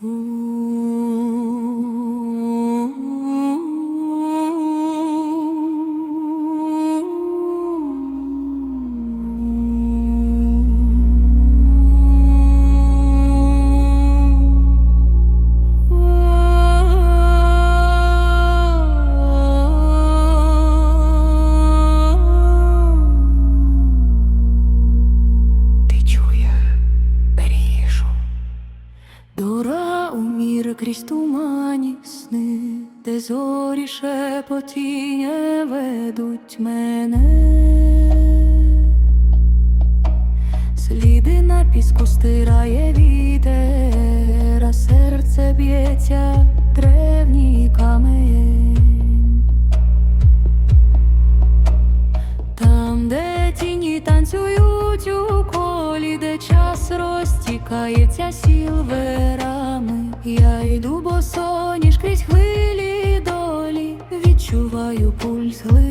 home. Крізь тумані сни, де зорі шепотіння ведуть мене. Сліди на піску стирає вітер, а серце б'ється древній камень. Там, де тіні танцюють у колі, де час розтікається сілверами. Хвилі долі, відчуваю пульс глибинний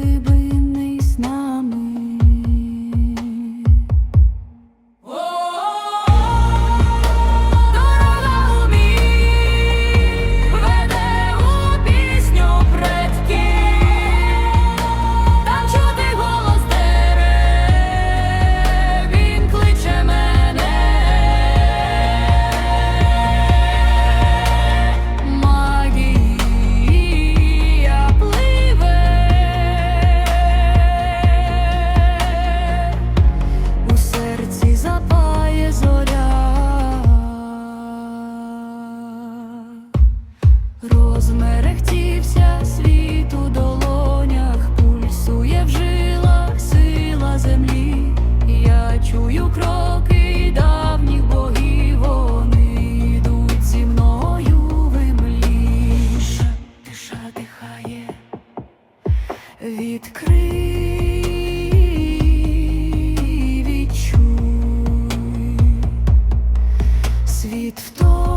відкрий, відчуй світ в тому.